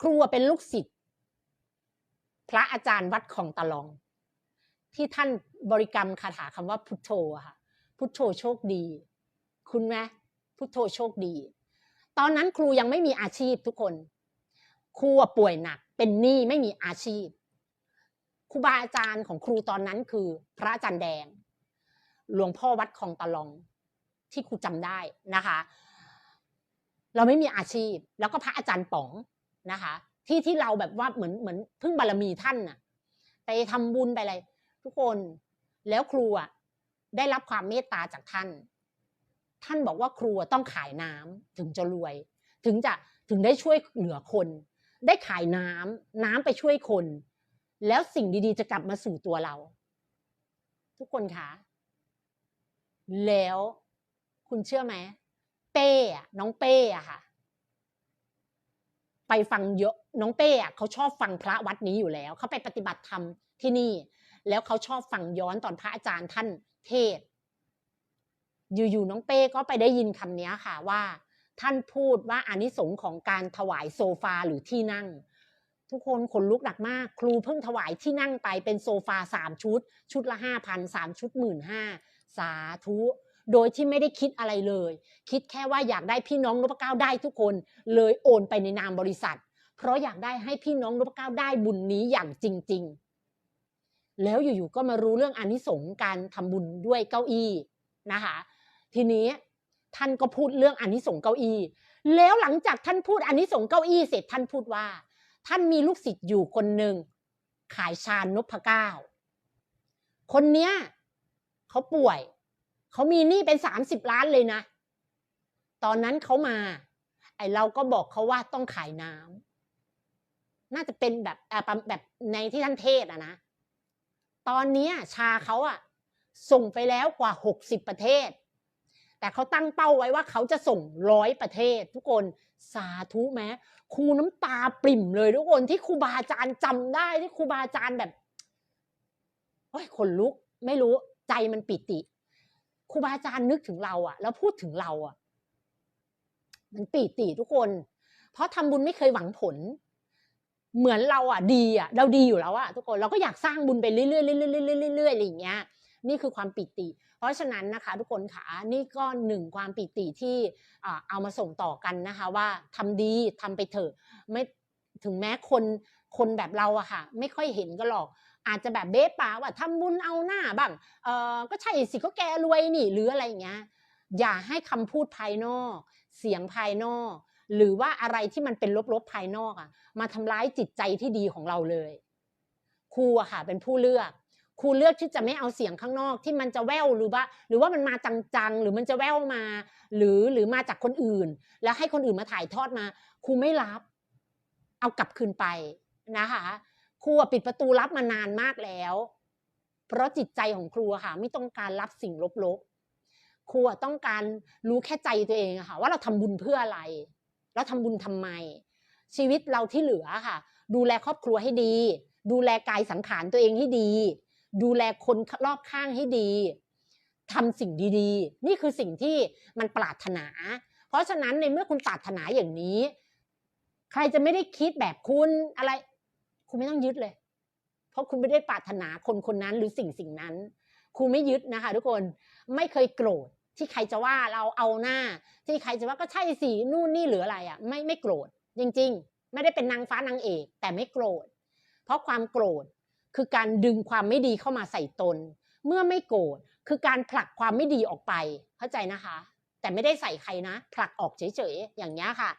ครูเป็นลูกศิษย์พระอาจารย์วัดของตะลอง ที่ท่านบริกรรมคาถาคำว่าพุทโธค่ะพุทโธโชคดี คุณไหมพุทโธโชคดี ตอนนั้นครูยังไม่มีอาชีพทุกคน ครูป่วยหนัก เป็นหนี้ไม่มีอาชีพครูบาอาจารย์ของครูตอนนั้นคือ พระอาจารย์แดง หลวงพ่อวัดคลองตะลอง ที่ครูจำได้นะคะ เราไม่มีอาชีพ แล้วก็พระอาจารย์ป๋อง นะคะ ที่ที่เราแบบว่าเหมือนเหมือนพึ่งบารมีท่านน่ะ ไปทำบุญไปอะไร ทุกคนแล้วครูอะได้รับความเมตตาจากท่าน ท่านบอกว่าครูอะต้องขายน้ำถึงจะรวย ถึงจะถึงได้ช่วยเหลือคน ได้ขายน้ำน้ำไปช่วยคน แล้วสิ่งดีๆจะกลับมาสู่ตัวเรา ทุกคนคะแล้วคุณเชื่อไหมเป้อะน้องเป้อะค่ะ ไปฟังเยอะน้องเป้อะเขาชอบฟังพระวัดนี้อยู่แล้ว เขาไปปฏิบัติธรรมที่นี่ แล้วเขาชอบฟังย้อนตอนพระอาจารย์ท่านเทศ อยู่ๆน้องเป้ก็ไปได้ยินคำนี้ค่ะว่า ท่านพูดว่าอานิสงส์ของการถวายโซฟาหรือที่นั่ง ทุกคนขนลุกหนักมาก ครูเพิ่งถวายที่นั่งไปเป็นโซฟาสามชุด ชุดละห้าพันสามชุดหมื่นห้าสาธุ โดยที่ไม่ได้คิดอะไรเลย คิดแค่ว่าอยากได้พี่น้องนพเก้าได้ทุกคน เลยโอนไปในนามบริษัท เพราะอยากได้ให้พี่น้องนพเก้าได้บุญนี้อย่างจริง ๆ แล้วอยู่ๆก็มารู้เรื่องอานิสงส์การทำบุญด้วยเก้าอี้นะคะ ทีนี้ท่านก็พูดเรื่องอานิสงส์เก้าอี้ แล้วหลังจากท่านพูดอานิสงส์เก้าอี้เสร็จท่านพูดว่า ท่านมีลูกศิษย์อยู่คนหนึ่งขายชานนพเก้าคนเนี้ยเขาป่วย เขามีหนี้เป็นสามสิบล้านเลยนะ ตอนนั้นเขามา ไอเราก็บอกเขาว่าต้องขายน้ำน่าจะเป็นแบบแบบในที่ท่านเทศน์อะนะ ตอนนี้ชาเขาอะส่งไปแล้วกว่าหกสิบประเทศ แต่เขาตั้งเป้าไว้ว่าเขาจะส่งร้อยประเทศ ทุกคนสาธุแม้ครูน้ำตาปริ่มเลยทุกคนที่ครูบาอาจารย์จำได้ที่ครูบาอาจารย์แบบโอ้ยขนลุกไม่รู้ใจมันปิติ ครูบาอาจารย์นึกถึงเราอะแล้วพูดถึงเราอะมันปิติทุกคน เพราะทำบุญไม่เคยหวังผล เหมือนเราอะดีอะเราดีอยู่แล้วอะทุกคนเราก็อยากสร้างบุญไปเรื่อยๆเรื่อยๆเรื่อยๆอะไรอย่างเงี้ย นี่คือความปิติ เพราะฉะนั้นนะคะ ทุกคนค่ะนี่ก็หนึ่งความปิติที่เอามาส่งต่อกันนะคะ ว่าทำดีทำไปเถอะไม่ถึงแม้คนคนแบบเราอะค่ะ ไม่ค่อยเห็นก็หรอก อาจจะแบบเบ๊ปาว่าทำบุญเอาหน้าบ้างเออก็ใช่สิก็แกรวยนี่หรืออะไรอย่างเงี้ยอย่าให้คำพูดภายนอก เสียงภายนอก หรือว่าอะไรที่มันเป็นลบๆภายนอกอะมาทำร้ายจิตใจที่ดีของเราเลย ครูอะค่ะ เป็นผู้เลือกครูเลือกที่จะไม่เอาเสียงข้างนอกที่มันจะแว่วหรือว่า หรือว่ามันมาจังๆ หรือมันจะแว่วมา หรือหรือมาจากคนอื่น แล้วให้คนอื่นมาถ่ายทอดมาครูไม่รับ เอากลับคืนไปนะคะ ครูปิดประตูรับมานานมากแล้ว เพราะจิตใจของครูค่ะ ไม่ต้องการรับสิ่งลบๆครูต้องการรู้แค่ใจตัวเองค่ะ ว่าเราทำบุญเพื่ออะไรเราทำบุญทำไม ชีวิตเราที่เหลือค่ะ ดูแลครอบครัวให้ดี ดูแลกายสังขารตัวเองให้ดี ดูแลคนรอบข้างให้ดีทำสิ่งดีๆ นี่คือสิ่งที่มันปรารถนา เพราะฉะนั้นในเมื่อคุณปรารถนาอย่างนี้ ใครจะไม่ได้คิดแบบคุณอะไร คุณไม่ต้องยึดเลย เพราะคุณไม่ได้ปรารถนาคนคนนั้นหรือสิ่งสิ่งนั้นครูไม่ยึดนะคะ ทุกคนไม่เคยโกรธที่ใครจะว่าเราเอาหน้า ที่ใครจะว่าก็ใช่สินู่นนี่หรืออะไรอะ ไม่ไม่โกรธจริง ๆ ไม่ได้เป็นนางฟ้านางเอก แต่ไม่โกรธ เพราะความโกรธคือการดึงความไม่ดีเข้ามาใส่ตน เมื่อไม่โกรธคือการผลักความไม่ดีออกไป เข้าใจนะคะ แต่ไม่ได้ใส่ใครนะ ผลักออกเฉยๆอย่างนี้ค่ะ